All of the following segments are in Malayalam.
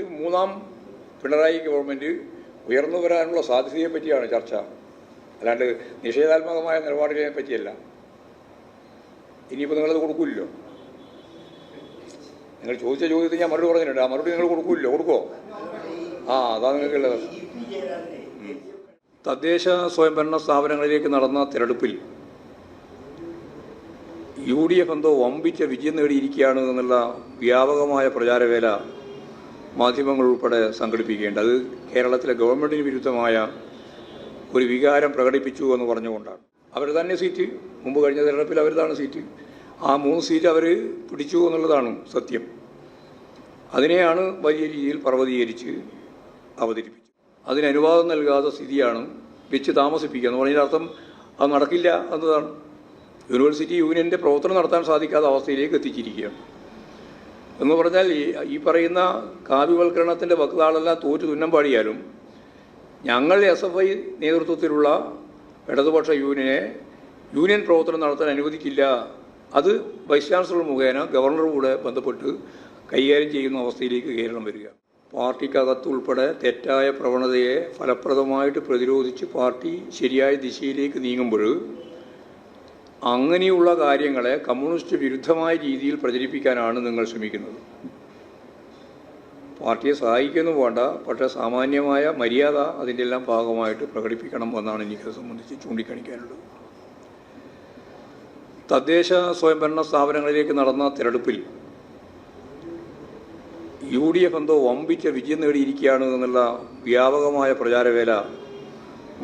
ഒരു മൂന്നാം പിണറായി ഗവൺമെന്റ് ഉയർന്നു വരാനുള്ള സാധ്യതയെ പറ്റിയാണ് ചർച്ച. അല്ലാണ്ട് നിഷേധാത്മകമായ നിലപാടുകളെ പറ്റിയല്ല. ഇനിയിപ്പോൾ നിങ്ങളത് കൊടുക്കില്ലല്ലോ നിങ്ങൾ ചോദിച്ച ചോദ്യത്തിന് ഞാൻ മറുപടി പറഞ്ഞിട്ടുണ്ട്. ആ മറുപടി നിങ്ങൾ കൊടുക്കില്ലല്ലോ കൊടുക്കുമോ ആ അതാണ് നിങ്ങൾക്കുള്ളത്. തദ്ദേശ സ്വയംഭരണ സ്ഥാപനങ്ങളിലേക്ക് നടന്ന തിരഞ്ഞെടുപ്പിൽ യു ഡി എഫ് എന്തോ വമ്പിച്ച വിജയം നേടിയിരിക്കുകയാണ് എന്നുള്ള വ്യാപകമായ പ്രചാരവേല മാധ്യമങ്ങൾ ഉൾപ്പെടെ സംഘടിപ്പിക്കേണ്ടത് അത് കേരളത്തിലെ ഗവൺമെന്റിന് വിരുദ്ധമായ ഒരു വികാരം പ്രകടിപ്പിച്ചു എന്ന് പറഞ്ഞുകൊണ്ടാണ്. അവർ തന്നെ സീറ്റ് മുമ്പ് കഴിഞ്ഞ തെരഞ്ഞെടുപ്പിൽ അവരുതാണ് സീറ്റ്. ആ മൂന്ന് സീറ്റ് അവർ പിടിച്ചു എന്നുള്ളതാണ് സത്യം. അതിനെയാണ് വലിയ രീതിയിൽ പർവതീകരിച്ച് അവതരിപ്പിച്ചു അതിന് അനുവാദം നൽകാത്ത സ്ഥിതിയാണ് വെച്ച് താമസിപ്പിക്കുക എന്ന് പറഞ്ഞതിന്റെ അർത്ഥം അത് നടക്കില്ല എന്നതാണ്. യൂണിവേഴ്സിറ്റി യൂണിയന്റെ പ്രവർത്തനം നടത്താൻ സാധിക്കാത്ത അവസ്ഥയിലേക്ക് എത്തിച്ചിരിക്കുകയാണ്. എന്ന് പറഞ്ഞാൽ ഈ പറയുന്ന കാവ്യവൽക്കരണത്തിന്റെ വക്താളെല്ലാം തോറ്റു തുന്നം പാടിയാലും ഞങ്ങൾ എസ് എഫ് ഐ നേതൃത്വത്തിലുള്ള ഇടതുപക്ഷ യൂണിയനെ യൂണിയൻ പ്രവർത്തനം നടത്താൻ അനുവദിക്കില്ല. അത് വൈസ് ചാൻസലർ മുഖേന ഗവർണർ കൂടെ ബന്ധപ്പെട്ട് കൈകാര്യം ചെയ്യുന്ന അവസ്ഥയിലേക്ക് കേരളം വരിക. പാർട്ടിക്കകത്തുൾപ്പെടെ തെറ്റായ പ്രവണതയെ ഫലപ്രദമായിട്ട് പ്രതിരോധിച്ച് പാർട്ടി ശരിയായ ദിശയിലേക്ക് നീങ്ങുമ്പോൾ അങ്ങനെയുള്ള കാര്യങ്ങളെ കമ്മ്യൂണിസ്റ്റ് വിരുദ്ധമായ രീതിയിൽ പ്രചരിപ്പിക്കാനാണ് നിങ്ങൾ ശ്രമിക്കുന്നത്. പാർട്ടിയെ സഹായിക്കുന്നു വേണ്ട പക്ഷേ സാമാന്യമായ മര്യാദ അതിന്റെ എല്ലാം ഭാഗമായിട്ട് പ്രകടിപ്പിക്കണം എന്നാണ് എനിക്കത് സംബന്ധിച്ച് ചൂണ്ടിക്കാണിക്കാനുള്ളത്. തദ്ദേശ സ്വയംഭരണ സ്ഥാപനങ്ങളിലേക്ക് നടന്ന തിരഞ്ഞെടുപ്പിൽ യു ഡി എഫ് എന്തോ വമ്പിച്ച വിജയം നേടിയിരിക്കുകയാണ് എന്നുള്ള വ്യാപകമായ പ്രചാരവേല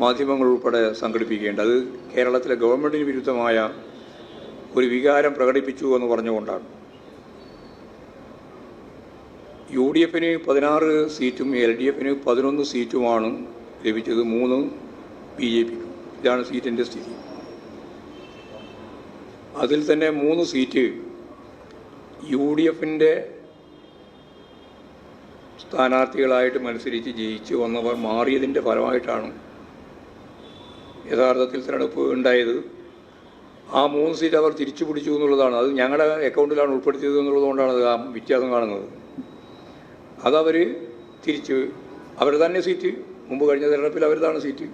മാധ്യമങ്ങൾ ഉൾപ്പെടെ സംഘടിപ്പിക്കേണ്ടത് അത് കേരളത്തിലെ ഗവൺമെന്റിന് വിരുദ്ധമായ ഒരു വികാരം പ്രകടിപ്പിച്ചു എന്ന് പറഞ്ഞുകൊണ്ടാണ്. യു ഡി എഫിന് പതിനാറ് സീറ്റും എൽ ഡി എഫിന് പതിനൊന്ന് സീറ്റുമാണ് ലഭിച്ചത് മൂന്ന് ബി ജെ പിക്കും. ഇതാണ് സീറ്റിന്റെ സ്ഥിതി. അതിൽ തന്നെ മൂന്ന് സീറ്റ് യു ഡി എഫിന്റെ സ്ഥാനാർത്ഥികളായിട്ട് മത്സരിച്ച് ജയിച്ച് വന്നവർ മാറിയതിന്റെ ഫലമായിട്ടാണ് യഥാർത്ഥത്തിൽ തിരഞ്ഞെടുപ്പ് ഉണ്ടായത് ആ മൂന്ന് സീറ്റ് അവർ തിരിച്ചു പിടിച്ചു എന്നുള്ളതാണ്. അത് ഞങ്ങളുടെ അക്കൗണ്ടിലാണ് ഉൾപ്പെടുത്തിയത് എന്നുള്ളതുകൊണ്ടാണ് അത് ആ വ്യത്യാസം കാണുന്നത്. അതവർ തിരിച്ച് അവർ തന്നെ സീറ്റ് മുമ്പ് കഴിഞ്ഞ തെരഞ്ഞെടുപ്പിൽ അവരുതാണ് സീറ്റ്.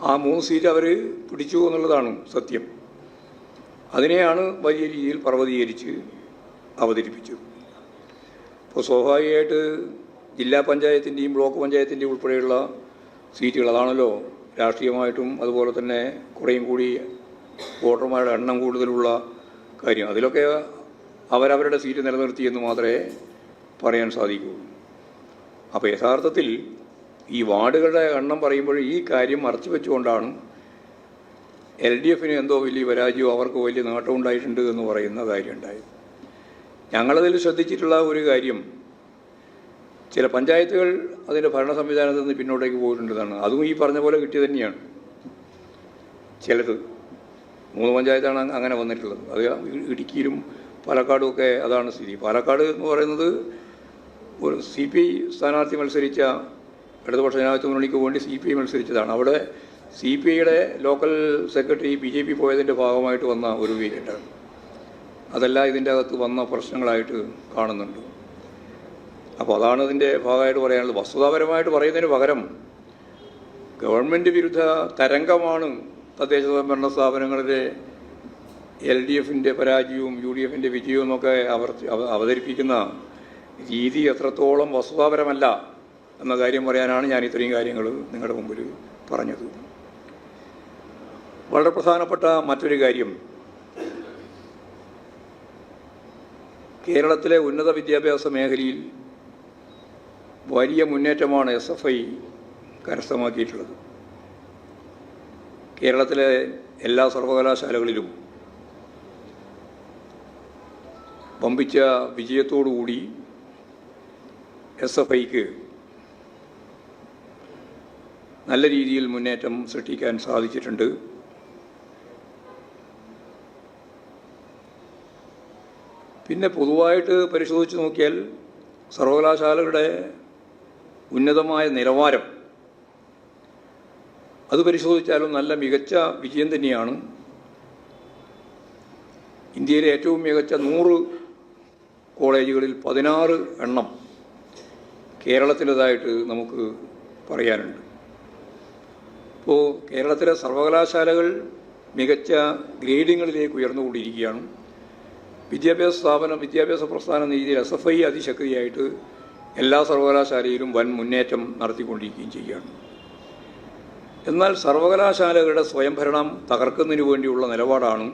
ആ മൂന്ന് സീറ്റ് അവർ പിടിച്ചു എന്നുള്ളതാണ് സത്യം. അതിനെയാണ് വലിയ രീതിയിൽ പർവതീകരിച്ച് അവതരിപ്പിച്ചത്. ഇപ്പോൾ സ്വാഭാവികമായിട്ട് ജില്ലാ പഞ്ചായത്തിന്റെയും ബ്ലോക്ക് പഞ്ചായത്തിന്റെയും ഉൾപ്പെടെയുള്ള സീറ്റുകൾ അതാണല്ലോ രാഷ്ട്രീയമായിട്ടും അതുപോലെ തന്നെ കുറേയും കൂടി വോട്ടർമാരുടെ എണ്ണം കൂടുതലുള്ള കാര്യം. അതിലൊക്കെ അവരവരുടെ സീറ്റ് നിലനിർത്തി എന്ന് മാത്രമേ പറയാൻ സാധിക്കുകയുള്ളൂ അപ്പോൾ യഥാർത്ഥത്തിൽ ഈ വാർഡുകളുടെ എണ്ണം പറയുമ്പോൾ ഈ കാര്യം മറച്ചു വെച്ചുകൊണ്ടാണ് എൽ ഡി എഫിന് എന്തോ വലിയ പരാജയം അവർക്ക് വലിയ നേട്ടമുണ്ടായിട്ടുണ്ട് എന്ന് പറയുന്ന കാര്യം ഉണ്ടായത്. ഞങ്ങളതിൽ ശ്രദ്ധിച്ചിട്ടുള്ള ഒരു കാര്യം ചില പഞ്ചായത്തുകൾ അതിന്റെ ഭരണ സംവിധാനത്തിൽ നിന്ന് പിന്നോട്ടേക്ക് പോയിട്ടുണ്ടെന്നാണ്. അതും ഈ പറഞ്ഞ പോലെ കിട്ടിയത് തന്നെയാണ്. ചിലത് മൂന്ന് പഞ്ചായത്താണ് അങ്ങനെ വന്നിട്ടുള്ളത്. അത് ഇടുക്കിയിലും പാലക്കാടും ഒക്കെ അതാണ് സ്ഥിതി. പാലക്കാട് എന്ന് പറയുന്നത് ഒരു സി പി ഐ സ്ഥാനാർത്ഥി മത്സരിച്ച ഇടതുപക്ഷ ജനാധിപത്യ മുന്നണിക്ക് വേണ്ടി സി പി ഐ മത്സരിച്ചതാണ്. അവിടെ സി പി ഐയുടെ local secretary B J P പോയതിന്റെ ഭാഗമായിട്ട് വന്ന ഒരു വീക്കെട്ടാണ് അതെല്ലാം ഇതിന്റെ അകത്ത് വന്ന പ്രശ്നങ്ങളായിട്ട് കാണുന്നുണ്ട്. അപ്പോൾ അതാണ് ഇതിന്റെ ഭാഗമായിട്ട് പറയാനുള്ളത്. വസ്തുതാപരമായിട്ട് പറയുന്നതിന് പകരം ഗവൺമെന്റ് വിരുദ്ധ തരംഗമാണ് തദ്ദേശ സ്വയംഭരണ സ്ഥാപനങ്ങളിലെ എൽ ഡി എഫിന്റെ പരാജയവും യു ഡി എഫിന്റെ വിജയവും ഒക്കെ അവർ അവതരിപ്പിക്കുന്ന രീതി എത്രത്തോളം വസ്തുതാപരമല്ല എന്ന കാര്യം പറയാനാണ് ഞാൻ ഇത്രയും കാര്യങ്ങൾ നിങ്ങളുടെ മുമ്പിൽ പറഞ്ഞത്. വളരെ പ്രധാനപ്പെട്ട മറ്റൊരു കാര്യം. കേരളത്തിലെ ഉന്നത വിദ്യാഭ്യാസ മേഖലയിൽ വലിയ മുന്നേറ്റമാണ് എസ് എഫ് ഐ കരസ്ഥമാക്കിയിട്ടുള്ളത്. കേരളത്തിലെ എല്ലാ സർവകലാശാലകളിലും പമ്പിച്ച വിജയത്തോടുകൂടി എസ് എഫ് ഐക്ക് നല്ല രീതിയിൽ മുന്നേറ്റം സൃഷ്ടിക്കാൻ സാധിച്ചിട്ടുണ്ട്. പിന്നെ പൊതുവായിട്ട് പരിശോധിച്ച് നോക്കിയാൽ സർവകലാശാലകളുടെ ഉന്നതമായ നിലവാരം. അത് പരിശോധിച്ചാലും നല്ല മികച്ച വിജയം തന്നെയാണ്. ഇന്ത്യയിലെ ഏറ്റവും മികച്ച നൂറ് കോളേജുകളിൽ പതിനാറ് എണ്ണം കേരളത്തിന്റെതായിട്ട് നമുക്ക് പറയാനുണ്ട്. ഇപ്പോൾ കേരളത്തിലെ സർവകലാശാലകൾ മികച്ച ഗ്രേഡിങ്ങുകളിലേക്ക് ഉയർന്നുകൊണ്ടിരിക്കുകയാണ്. വിദ്യാഭ്യാസ സ്ഥാപനം വിദ്യാഭ്യാസ പ്രസ്ഥാന രീതിയിൽ എസ് എഫ് ഐ അതിശക്തിയായിട്ട് എല്ലാ സർവകലാശാലയിലും വൻ മുന്നേറ്റം നടത്തിക്കൊണ്ടിരിക്കുകയും ചെയ്യുകയാണ്. എന്നാൽ സർവകലാശാലകളുടെ സ്വയംഭരണം തകർക്കുന്നതിന് വേണ്ടിയുള്ള നിലപാടാണ്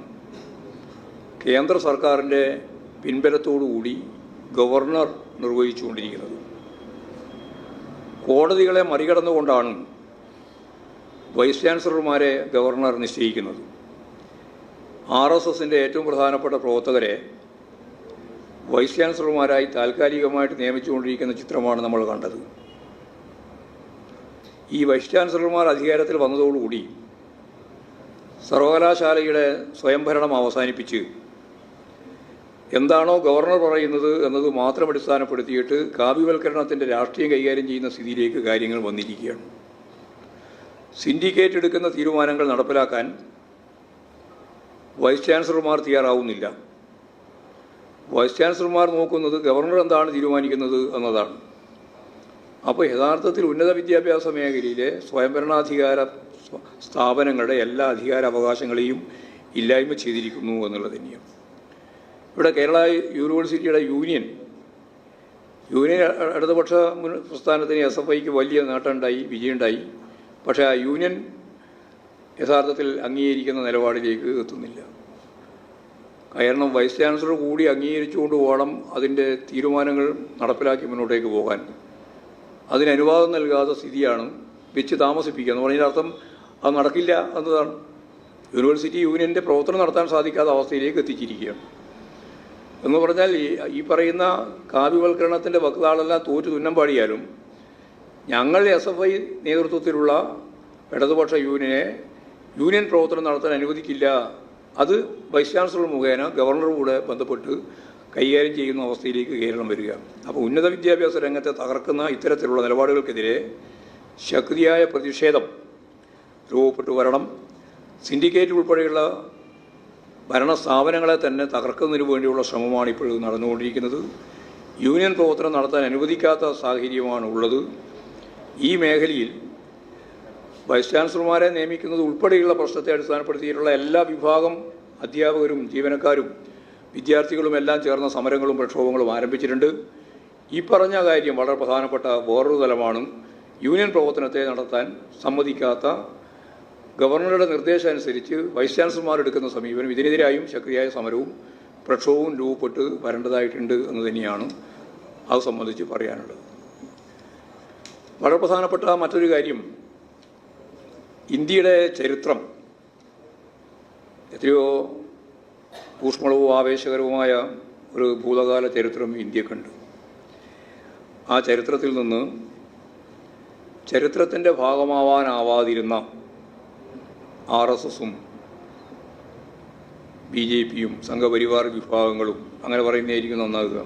കേന്ദ്ര സർക്കാരിന്റെ പിൻബലത്തോടുകൂടി ഗവർണർ നിർവഹിച്ചുകൊണ്ടിരിക്കുന്നത്. കോടതികളെ മറികടന്നുകൊണ്ടാണ് വൈസ് ചാൻസലർമാരെ ഗവർണർ നിശ്ചയിക്കുന്നത്. ആർ എസ് എസിന്റെ ഏറ്റവും പ്രധാനപ്പെട്ട പ്രവർത്തകരെ വൈസ് ചാൻസലർമാരായി താൽക്കാലികമായിട്ട് നിയമിച്ചുകൊണ്ടിരിക്കുന്ന ചിത്രമാണ് നമ്മൾ കണ്ടത്. ഈ വൈസ് ചാൻസലർമാർ അധികാരത്തിൽ വന്നതോടുകൂടി സർവകലാശാലയുടെ സ്വയംഭരണം അവസാനിപ്പിച്ച് എന്താണോ ഗവർണർ പറയുന്നത് എന്നത് മാത്രം അടിസ്ഥാനപ്പെടുത്തിയിട്ട് കാവ്യവൽക്കരണത്തിന്റെ രാഷ്ട്രീയം കൈകാര്യം ചെയ്യുന്ന സ്ഥിതിയിലേക്ക് കാര്യങ്ങൾ വന്നിരിക്കുകയാണ്. സിൻഡിക്കേറ്റ് എടുക്കുന്ന തീരുമാനങ്ങൾ നടപ്പിലാക്കാൻ വൈസ് ചാൻസലർമാർ തയ്യാറാവുന്നില്ല. വൈസ് ചാൻസലർമാർ നോക്കുന്നത് ഗവർണർ എന്താണ് തീരുമാനിക്കുന്നത് എന്നതാണ്. അപ്പോൾ യഥാർത്ഥത്തിൽ ഉന്നത വിദ്യാഭ്യാസ മേഖലയിലെ സ്വയംഭരണാധികാര സ്വ- സ്ഥാപനങ്ങളുടെ എല്ലാ അധികാര അവകാശങ്ങളെയും ഇല്ലായ്മ ചെയ്തിരിക്കുന്നു എന്നുള്ളത് തന്നെയാണ്. ഇവിടെ കേരള യൂണിവേഴ്സിറ്റിയുടെ യൂണിയൻ യൂണിയൻ ഇടതുപക്ഷ മുൻ- പ്രസ്ഥാനത്തിന് എസ് എഫ് ഐക്ക് വലിയ നേട്ടമുണ്ടായി വിജയമുണ്ടായി. പക്ഷേ ആ യൂണിയൻ യഥാർത്ഥത്തിൽ അംഗീകരിക്കുന്ന നിലപാടിലേക്ക് എത്തുന്നില്ല. കാരണം വൈസ് ചാൻസലർ കൂടി അംഗീകരിച്ചുകൊണ്ട് വേണം അതിന്റെ തീരുമാനങ്ങൾ നടപ്പിലാക്കി മുന്നോട്ടേക്ക് പോകാൻ. അതിന് അനുവാദം നൽകാത്ത സ്ഥിതിയാണ് വെച്ച് താമസിപ്പിക്കുക എന്ന് പറഞ്ഞതിന്റെ അർത്ഥം അത് നടക്കില്ല എന്നതാണ്. യൂണിവേഴ്സിറ്റി യൂണിയന്റെ പ്രവർത്തനം നടത്താൻ സാധിക്കാത്ത അവസ്ഥയിലേക്ക് എത്തിച്ചിരിക്കുകയാണ്. എന്ന് പറഞ്ഞാൽ ഈ പറയുന്ന കാവ്യവൽക്കരണത്തിന്റെ വക്താളെല്ലാം തോറ്റു തുന്നം പാടിയാലും ഞങ്ങൾ എസ് എഫ് ഐ നേതൃത്വത്തിലുള്ള ഇടതുപക്ഷ യൂണിയനെ യൂണിയൻ പ്രവർത്തനം നടത്താൻ അനുവദിക്കില്ല അത് വൈസ് ചാൻസലർ മുഖേന ഗവർണറുകൂടെ കൂടെ ബന്ധപ്പെട്ട് കൈകാര്യം ചെയ്യുന്ന അവസ്ഥയിലേക്ക് കേരളം വരിക. അപ്പോൾ ഉന്നത വിദ്യാഭ്യാസ രംഗത്തെ തകർക്കുന്ന ഇത്തരത്തിലുള്ള നിലപാടുകൾക്കെതിരെ ശക്തിയായ പ്രതിഷേധം രൂപപ്പെട്ടു വരണം. സിൻഡിക്കേറ്റ് ഉൾപ്പെടെയുള്ള ഭരണ സ്ഥാപനങ്ങളെ തന്നെ തകർക്കുന്നതിന് വേണ്ടിയുള്ള ശ്രമമാണ് ഇപ്പോൾ നടന്നുകൊണ്ടിരിക്കുന്നത്. യൂണിയൻ പ്രവർത്തനം നടത്താൻ അനുവദിക്കാത്ത സാഹചര്യമാണ് ഉള്ളത് ഈ മേഖലയിൽ വൈസ് ചാൻസലർമാരെ നിയമിക്കുന്നത് ഉൾപ്പെടെയുള്ള പ്രശ്നത്തെ അടിസ്ഥാനപ്പെടുത്തിയിട്ടുള്ള എല്ലാ വിഭാഗം അധ്യാപകരും ജീവനക്കാരും വിദ്യാർത്ഥികളും എല്ലാം ചേർന്ന സമരങ്ങളും പ്രക്ഷോഭങ്ങളും ആരംഭിച്ചിട്ടുണ്ട്. ഈ പറഞ്ഞ കാര്യം വളരെ പ്രധാനപ്പെട്ട വേറൊരു തലമാണ്. യൂണിയൻ പ്രവർത്തനത്തെ നടത്താൻ സമ്മതിക്കാത്ത ഗവർണറുടെ നിർദ്ദേശം അനുസരിച്ച് വൈസ് ചാൻസലർമാർ എടുക്കുന്ന സമീപനം ഇതിനെതിരായും ശക്തിയായ സമരവും പ്രക്ഷോഭവും രൂപപ്പെട്ട് വരേണ്ടതായിട്ടുണ്ട് എന്ന് തന്നെയാണ് അത് സംബന്ധിച്ച് പറയാനുള്ളത്. വളരെ പ്രധാനപ്പെട്ട മറ്റൊരു കാര്യം ഇന്ത്യയുടെ ചരിത്രം എത്രയോ ഊഷ്മളവും ആവേശകരവുമായ ഒരു ഭൂതകാല ചരിത്രം ഇന്ത്യക്കുണ്ട് ആ ചരിത്രത്തിൽ നിന്ന് ചരിത്രത്തിന്റെ ഭാഗമാവാനാവാതിരുന്ന ആർ എസ് എസും ബി ജെ പിയും സംഘപരിവാർ വിഭാഗങ്ങളും അങ്ങനെ പറയുന്നതായിരിക്കും നന്നാകുക.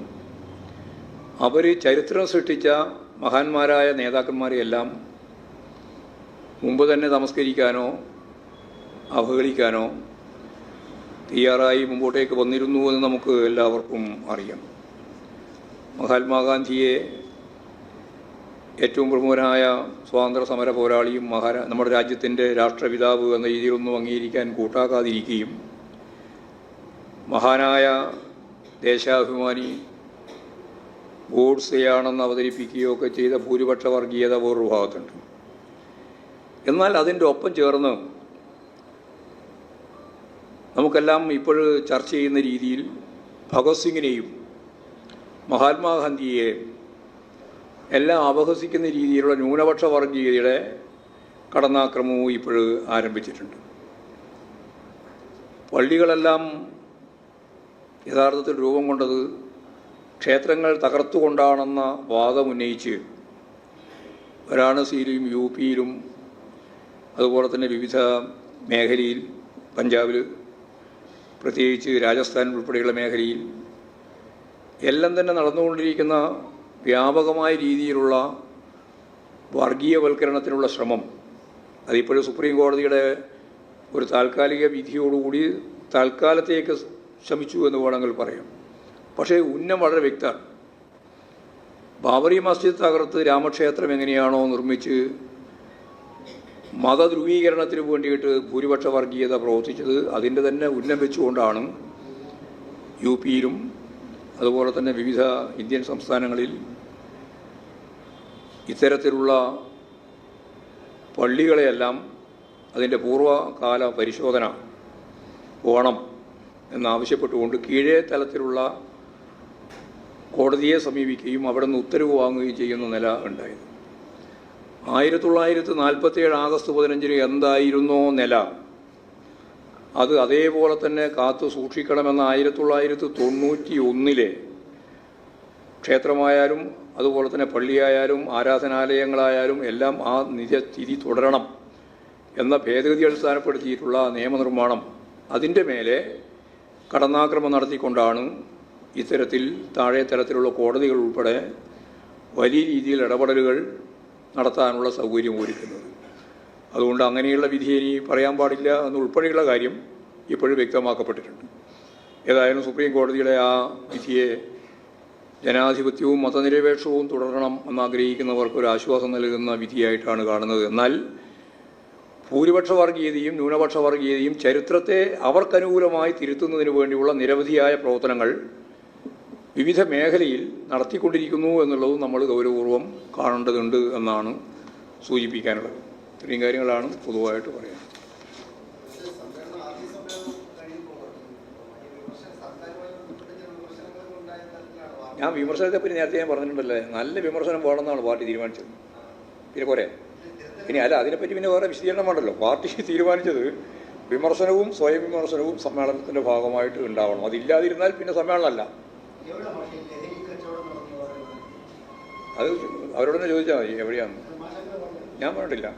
അവർ ചരിത്രം സൃഷ്ടിച്ച മഹാന്മാരായ നേതാക്കന്മാരെയെല്ലാം മുമ്പ് തന്നെ നമസ്കരിക്കാനോ അവഹേളിക്കാനോ തയ്യാറായി മുമ്പോട്ടേക്ക് വന്നിരുന്നു എന്ന് നമുക്ക് എല്ലാവർക്കും അറിയാം. മഹാത്മാഗാന്ധിയെ ഏറ്റവും പ്രമുഖനായ സ്വാതന്ത്ര്യ സമര പോരാളിയും മഹാരാ നമ്മുടെ രാജ്യത്തിന്റെ രാഷ്ട്രപിതാവ് എന്ന രീതിയിലൊന്നും അംഗീകരിക്കാൻ കൂട്ടാക്കാതിരിക്കുകയും മഹാനായ ദേശാഭിമാനി ഗോഡ്സെയാണെന്ന് അവതരിപ്പിക്കുകയൊക്കെ ചെയ്ത ഭൂരിപക്ഷ വർഗീയത വേറൊരു ഭാഗത്തുണ്ട്. എന്നാൽ അതിന്റെ ഒപ്പം ചേർന്ന് നമുക്കെല്ലാം ഇപ്പോൾ ചർച്ച ചെയ്യുന്ന രീതിയിൽ ഭഗത് സിംഗിനെയും മഹാത്മാഗാന്ധിയെ എല്ലാം അപഹസിക്കുന്ന രീതിയിലുള്ള ന്യൂനപക്ഷ വർഗീയതയുടെ കടന്നാക്രമവും ഇപ്പോൾ ആരംഭിച്ചിട്ടുണ്ട്. പള്ളികളെല്ലാം യഥാർത്ഥത്തിൽ രൂപം കൊണ്ടത് ക്ഷേത്രങ്ങൾ തകർത്തുകൊണ്ടാണെന്ന വാദം ഉന്നയിച്ച് വാരാണസിയിലും യു പിയിലും അതുപോലെ തന്നെ വിവിധ മേഖലയിൽ പഞ്ചാബിൽ പ്രത്യേകിച്ച് രാജസ്ഥാൻ ഉൾപ്പെടെയുള്ള മേഖലയിൽ എല്ലാം തന്നെ നടന്നുകൊണ്ടിരിക്കുന്ന വ്യാപകമായ രീതിയിലുള്ള വർഗീയവൽക്കരണത്തിനുള്ള ശ്രമം. അതിപ്പോഴും സുപ്രീം കോടതിയുടെ ഒരു താൽക്കാലിക വിധിയോടുകൂടി താൽക്കാലത്തേക്ക് ശ്രമിച്ചു എന്ന് വേണമെങ്കിൽ പറയാം. പക്ഷേ ഉന്നം വളരെ വ്യക്തമാണ്. ബാബറി മസ്ജിദ് തകർത്ത് രാമക്ഷേത്രം എങ്ങനെയാണോ നിർമ്മിച്ച് മതധ്രുവീകരണത്തിന് വേണ്ടിയിട്ട് ഭൂരിപക്ഷ വർഗീയത പ്രവർത്തിച്ചത് അതിന്റെ തന്നെ ഉന്നം വെച്ചുകൊണ്ടാണ് യു പിയിലും അതുപോലെ തന്നെ വിവിധ ഇന്ത്യൻ സംസ്ഥാനങ്ങളിൽ ഇത്തരത്തിലുള്ള പള്ളികളെയെല്ലാം അതിന്റെ പൂർവകാല പരിശോധന വേണം എന്നാവശ്യപ്പെട്ടുകൊണ്ട് കീഴേ തലത്തിലുള്ള കോടതിയെ സമീപിക്കുകയും അവിടെ നിന്ന് ഉത്തരവ് വാങ്ങുകയും ചെയ്യുന്ന നില ഉണ്ടായത്. ആയിരത്തി തൊള്ളായിരത്തി നാൽപ്പത്തി ഏഴ് ആഗസ്റ്റ് പതിനഞ്ചിന് എന്തായിരുന്നോ നില? അത് അതേപോലെ തന്നെ കാത്തു സൂക്ഷിക്കണമെന്ന ആയിരത്തി തൊള്ളായിരത്തി തൊണ്ണൂറ്റി ഒന്നിലെ ക്ഷേത്രമായാലും അതുപോലെ തന്നെ പള്ളിയായാലും ആരാധനാലയങ്ങളായാലും എല്ലാം ആ നിജസ്ഥിതി തുടരണം എന്ന ഭേദഗതി അടിസ്ഥാനപ്പെടുത്തിയിട്ടുള്ള നിയമനിർമ്മാണം. അതിന്റെ മേലെ കടന്നാക്രമം നടത്തിക്കൊണ്ടാണ് ഇത്തരത്തിൽ താഴെ തരത്തിലുള്ള കോടതികൾ ഉൾപ്പെടെ വലിയ രീതിയിൽ ഇടപെടലുകൾ നടത്താനുള്ള സൗകര്യം ഒരുക്കുന്നത്. അതുകൊണ്ട് അങ്ങനെയുള്ള വിധി ഇനി പറയാൻ പാടില്ല എന്നുൾപ്പെടെയുള്ള കാര്യം ഇപ്പോഴും വ്യക്തമാക്കപ്പെട്ടിട്ടുണ്ട്. ഏതായാലും സുപ്രീം കോടതിയുടെ ആ വിധിയെ ജനാധിപത്യവും മതനിരപേക്ഷവും തുടരണം എന്നാഗ്രഹിക്കുന്നവർക്ക് ഒരു ആശ്വാസം നൽകുന്ന വിധിയായിട്ടാണ് കാണുന്നത്. എന്നാൽ ഭൂരിപക്ഷ വർഗീയതയും ന്യൂനപക്ഷ വർഗീയതയും ചരിത്രത്തെ അവർക്കനുകൂലമായി തിരുത്തുന്നതിന് വേണ്ടിയുള്ള നിരവധിയായ പ്രവർത്തനങ്ങൾ വിവിധ മേഖലയിൽ നടത്തിക്കൊണ്ടിരിക്കുന്നു എന്നുള്ളതും നമ്മൾ ഗൗരവപൂർവം കാണേണ്ടതുണ്ട് എന്നാണ് സൂചിപ്പിക്കാനുള്ളത്. ഇത്രയും കാര്യങ്ങളാണ് പൊതുവായിട്ട് വാർത്ത. ഞാൻ വിമർശനത്തെ പറ്റി നേരത്തെ ഞാൻ പറഞ്ഞിട്ടുണ്ടല്ലേ? നല്ല വിമർശനം വേണമെന്നാണ് പാർട്ടി തീരുമാനിച്ചത്. പിന്നെ പോരെ. ഇനി അല്ല അതിനെപ്പറ്റി പിന്നെ വേറെ വിശദീകരണം വേണ്ടല്ലോ. പാർട്ടി തീരുമാനിച്ചത് വിമർശനവും സ്വയം വിമർശനവും സമ്മേളനത്തിന്റെ ഭാഗമായിട്ട് ഉണ്ടാവണം. അതില്ലാതിരുന്നാൽ പിന്നെ സമ്മേളനമല്ല. അത് അവരോട് തന്നെ ചോദിച്ചാൽ മതി എവിടെയാണ് ഞാൻ പറഞ്ഞിട്ടില്ല.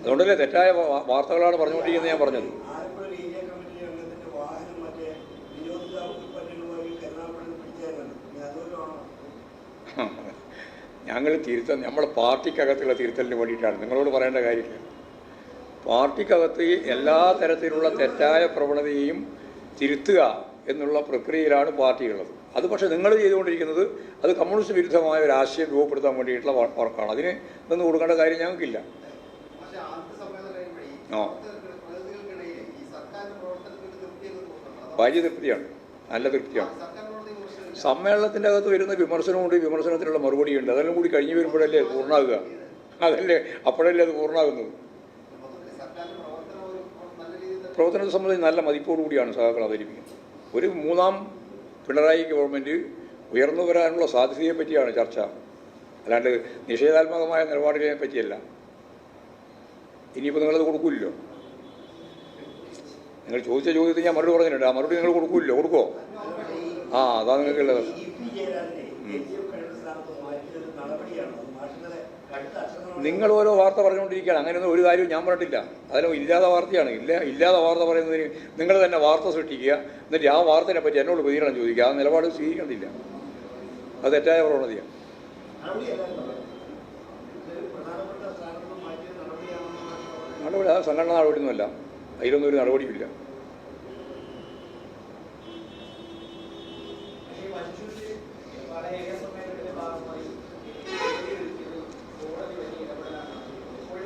അതുകൊണ്ടല്ലേ തെറ്റായ വാർത്തകളാണ് പറഞ്ഞുകൊണ്ടിരിക്കുന്നത് ഞാൻ പറഞ്ഞത്. ഞങ്ങൾ തിരുത്തൽ നമ്മുടെ പാർട്ടിക്കകത്തുള്ള തിരുത്തലിന് വേണ്ടിയിട്ടാണ്. നിങ്ങളോട് പറയേണ്ട കാര്യമില്ല. പാർട്ടിക്കകത്ത് എല്ലാ തരത്തിലുള്ള തെറ്റായ പ്രവണതയും തിരുത്തുക. എന്നുള്ള പ്രക്രിയയിലാണ് പാർട്ടിയുള്ളത്. അത് പക്ഷേ നിങ്ങൾ ചെയ്തുകൊണ്ടിരിക്കുന്നത് അത് കമ്മ്യൂണിസ്റ്റ് വിരുദ്ധമായ ഒരു ആശയം രൂപപ്പെടുത്താൻ വേണ്ടിയിട്ടുള്ള വർക്കാണ്. അതിന് നിന്ന് കൊടുക്കേണ്ട കാര്യം ഞങ്ങൾക്കില്ല. ആ. വലിയ തൃപ്തിയാണ്. നല്ല തൃപ്തിയാണ്. സമ്മേളനത്തിന്റെ അകത്ത് വരുന്ന വിമർശനമുണ്ട് വിമർശനത്തിനുള്ള മറുപടിയുണ്ട്. അതെല്ലാം കൂടി കഴിഞ്ഞ് വരുമ്പോഴല്ലേ പൂർണമാകുക അതല്ലേ? അപ്പോഴല്ലേ അത് പൂർണമാകുന്നത്? പ്രവർത്തനത്തെ സംബന്ധിച്ച് നല്ല മതിപ്പോടുകൂടിയാണ് സഹാക്കൾ അവതരിപ്പിക്കുന്നത്. ഒരു മൂന്നാം പിണറായി ഗവൺമെന്റ് ഉയർന്നു വരാനുള്ള സാധ്യതയെ പറ്റിയാണ് ചർച്ച. അല്ലാണ്ട് നിഷേധാത്മകമായ നിലപാടുകളെ പറ്റിയല്ല. ഇനിയിപ്പോൾ നിങ്ങളത് കൊടുക്കില്ലല്ലോ നിങ്ങൾ ചോദിച്ച ചോദ്യത്തിന് ഞാൻ മറുപടി പറഞ്ഞിട്ടുണ്ട്. ആ മറുപടി നിങ്ങൾ കൊടുക്കില്ലല്ലോ കൊടുക്കുമോ ആ അതാ നിങ്ങൾക്കുള്ളത്. നിങ്ങൾ ഓരോ വാർത്ത പറഞ്ഞുകൊണ്ടിരിക്കുകയാണ്. അങ്ങനെയൊന്നും ഒരു കാര്യവും ഞാൻ പറഞ്ഞിട്ടില്ല. അതിന് ഇല്ലാതെ വാർത്തയാണ്. ഇല്ല ഇല്ലാതെ വാർത്ത പറയുന്നതിന് നിങ്ങൾ തന്നെ വാർത്ത സൃഷ്ടിക്കുക. എന്നിട്ട് ആ വാർത്തയെ പറ്റി എന്നോട് പ്രതികരണം ചോദിക്കുക. ആ നിലപാട് സ്വീകരിക്കേണ്ടില്ല അത് തെറ്റായ പ്രവണതയാണ്. നടപടി ആ സംഘടന നടപടിയൊന്നുമല്ല. അതിലൊന്നും ഒരു നടപടിയില്ല ഈ മനുഷ്യരുടെ ഏക സമ്മേളനത്തിന്റെ ഭാഗമായി കോടതി വലിയ ഇടപെടലാണ് അപ്പോൾ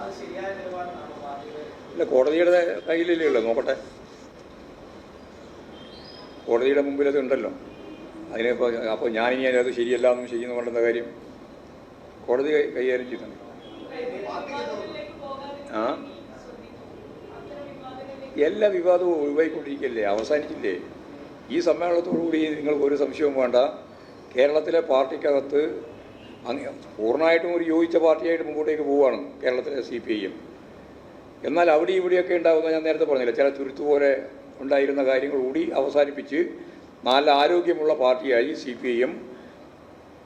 അത് ശരിയായ നിലപാടാണ് ഇല്ല കോടതിയുടെ കയ്യിലല്ലേ ഉള്ളൂ നോക്കട്ടെ. കോടതിയുടെ മുമ്പിൽ അത് ഉണ്ടല്ലോ. അതിനിപ്പോൾ അപ്പോൾ ഞാനിനി അതിനകത്ത് ശരിയല്ല എന്നും ചെയ്യുന്നു കൊണ്ടെന്ന കാര്യം കോടതി കൈകാര്യം ചെയ്യുന്നുണ്ട് ആ? എല്ലാ വിവാദവും ഒഴിവായിക്കൊണ്ടിരിക്കല്ലേ? അവസാനിച്ചില്ലേ? ഈ സമ്മേളനത്തോടുകൂടി നിങ്ങൾക്ക് ഒരു സംശയവും വേണ്ട. കേരളത്തിലെ പാർട്ടിക്കകത്ത് അങ്ങ് പൂർണമായിട്ടും ഒരു യോജിച്ച പാർട്ടിയായിട്ട് മുമ്പോട്ടേക്ക് പോവുകയാണ് കേരളത്തിലെ സി പി ഐ എം. എന്നാൽ അവിടെ ഇവിടെയൊക്കെ ഉണ്ടാകുന്ന ഞാൻ നേരത്തെ പറഞ്ഞില്ല ചില തുരുത്തു പോലെ ഉണ്ടായിരുന്ന കാര്യങ്ങൾ കൂടി അവസാനിപ്പിച്ച് നല്ല ആരോഗ്യമുള്ള പാർട്ടിയായി സി പി ഐ എം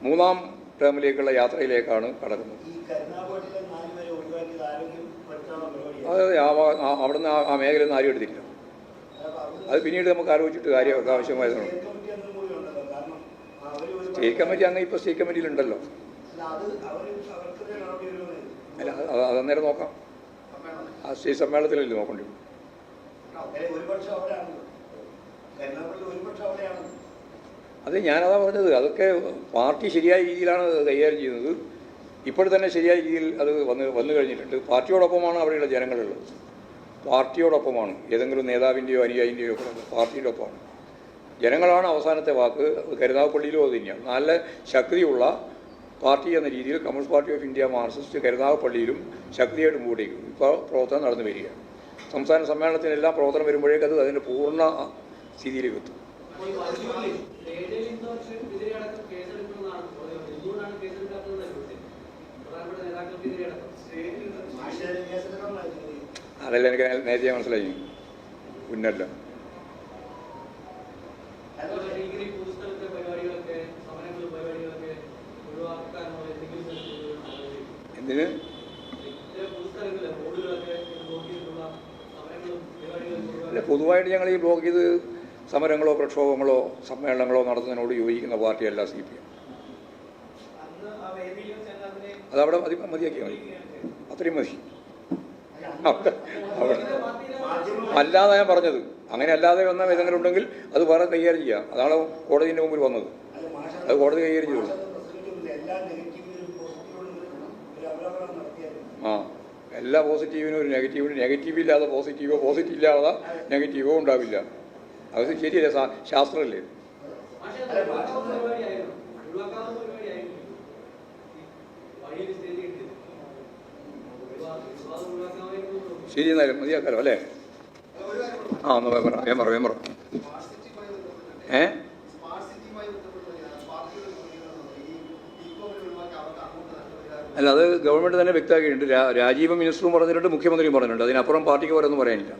മൂന്നാം ടേമിലേക്കുള്ള യാത്രയിലേക്കാണ് കടക്കുന്നത് അതെ പരിപാടിയാണ് അതായത് ആ മേഖല നിന്ന് ആരും എടുത്തില്ല അത് പിന്നീട് നമുക്ക് ആലോചിച്ചിട്ട് കാര്യം ആവശ്യമായതാണ്. സ്റ്റേറ്റ് കമ്മിറ്റി അങ്ങ് ഇപ്പോൾ സ്റ്റേറ്റ് കമ്മിറ്റിയിലുണ്ടല്ലോ. അല്ല അത് അതന്നേരം അത് അന്നേരം നോക്കാം. സ്റ്റേറ്റ് സമ്മേളനത്തിലല്ലേ നോക്കേണ്ടി അത് ഞാനതാ പറഞ്ഞത്. അതൊക്കെ പാർട്ടി ശരിയായ രീതിയിലാണ് കൈകാര്യം ചെയ്യുന്നത്. ഇപ്പോൾ തന്നെ ശരിയായ രീതിയിൽ അത് വന്ന് വന്നു കഴിഞ്ഞിട്ടുണ്ട്. പാർട്ടിയോടൊപ്പമാണ് അവിടെയുള്ള ജനങ്ങളുള്ളത്. പാർട്ടിയോടൊപ്പമാണ്. ഏതെങ്കിലും നേതാവിന്റെയോ അനുയായിന്റെയോ ഒക്കെ പാർട്ടിയുടെ ഒപ്പമാണ് ജനങ്ങളാണ് അവസാനത്തെ വാക്ക്. കരുനാഗപ്പള്ളിയിലും അത് തന്നെയാണ്. നല്ല ശക്തിയുള്ള പാർട്ടി എന്ന രീതിയിൽ communist party of India Marxist കരുനാഗപ്പള്ളിയിലും ശക്തിയായിട്ട് മൂടിക്കും ഇപ്പോൾ പ്രവർത്തനം നടന്നു വരികയാണ്. സംസ്ഥാന സമ്മേളനത്തിനെല്ലാം പ്രവർത്തനം വരുമ്പോഴേക്കത് അത് അതിന്റെ പൂർണ സ്ഥിതിയിലേക്ക് എത്തും. അതല്ല എനിക്ക് നേരത്തെ മനസ്സിലായി. ഉന്നല്ല പരിപാടികളും അല്ല പൊതുവായിട്ട് ഞങ്ങൾ ഈ ബ്ലോക്ക് ചെയ്ത് സമരങ്ങളോ പ്രക്ഷോഭങ്ങളോ സമ്മേളനങ്ങളോ നടത്തുന്നതിനോട് യോജിക്കുന്ന പാർട്ടിയല്ല സി പി എം. അതവിടെ മതി മതിയാക്കിയാൽ മതി. അത്രയും മതി. അല്ലാതെ ഞാൻ പറഞ്ഞത്. അങ്ങനെ അല്ലാതെ വന്ന ഏതെങ്കിലും ഉണ്ടെങ്കിൽ അത് വേറെ കൈകാര്യം ചെയ്യാം. അതാണ് കോടതിന്റെ മുമ്പിൽ വന്നത്. അത് കോടതി കൈകാര്യം ചെയ്തു ആ. എല്ലാ പോസിറ്റീവിനും ഒരു നെഗറ്റീവ് നെഗറ്റീവ് ഇല്ലാതെ പോസിറ്റീവോ പോസിറ്റീവ് ഇല്ലാതെ നെഗറ്റീവോ ഉണ്ടാവില്ല. അത് ശരിയല്ലേ? ശാസ്ത്രമല്ലേ ശരി എന്നാലും മതിയാക്കാലോ അല്ലേ? ആ ഒന്ന് വേമറ വേമറ വേമറ വിവാദം ഒഴിവാക്കാമായിരുന്നു ശരി എന്നാലും മതിയാക്കാലോ അല്ലേ ഒരു കാര്യം കൂടെ. ആ എന്നാ വേം പറ വേം പറ വേം പറ സ്മാർട്ട് സിറ്റിയുമായി ബന്ധപ്പെട്ടിട്ട് ഏ സ്മാർട്ട് സിറ്റിയുമായി ബന്ധപ്പെട്ട് പാർട്ടിയുടെ പ്രതികരണം ഈ ഇക്കോമിനെ ഒഴിവാക്കി അവർക്ക് അങ്ങോട്ട് നഷ്ടപരിഹാരം അല്ല അത് ഗവൺമെന്റ് തന്നെ വ്യക്തമാക്കിയിട്ടുണ്ട്. രാജീവ് മിനിസ്റ്ററും പറഞ്ഞിട്ടുണ്ട് മുഖ്യമന്ത്രിയും പറഞ്ഞിട്ടുണ്ട്. അതിനപ്പുറം പാർട്ടിക്ക് ഓരോന്നും പറയാനില്ല.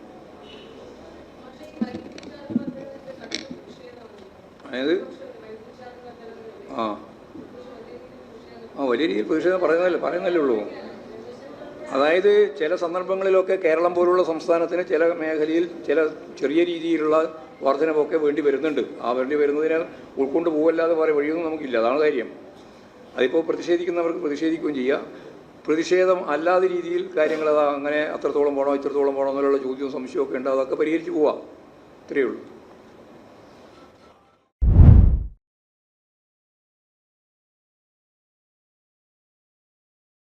അതായത് ആ. ആ വലിയ രീതിയിൽ പ്രതിഷേധം പറയുന്നതല്ലേ പറയുന്നല്ലേ ഉള്ളൂ. അതായത് ചില സന്ദർഭങ്ങളിലൊക്കെ കേരളം പോലുള്ള സംസ്ഥാനത്തിന് ചില മേഖലയിൽ ചില ചെറിയ രീതിയിലുള്ള വർധനവൊക്കെ വേണ്ടി വരുന്നുണ്ട്. ആ വേണ്ടി വരുന്നതിനാൽ ഉൾക്കൊണ്ട് പോകല്ലാതെ വേറെ വഴിയൊന്നും നമുക്കില്ല. അതാണ് കാര്യം അതിപ്പോൾ പ്രതിഷേധിക്കുന്നവർക്ക് പ്രതിഷേധിക്കുകയും ചെയ്യാം. പ്രതിഷേധം അല്ലാത്ത രീതിയിൽ കാര്യങ്ങൾ അത് അങ്ങനെ അത്രത്തോളം പോകണോ ഇത്രത്തോളം പോകണോ എന്നുള്ള ചോദ്യവും സംശയമൊക്കെ ഉണ്ട്. അതൊക്കെ പരിഹരിച്ച് പോവാം. ഇത്രയേ ഉള്ളൂ.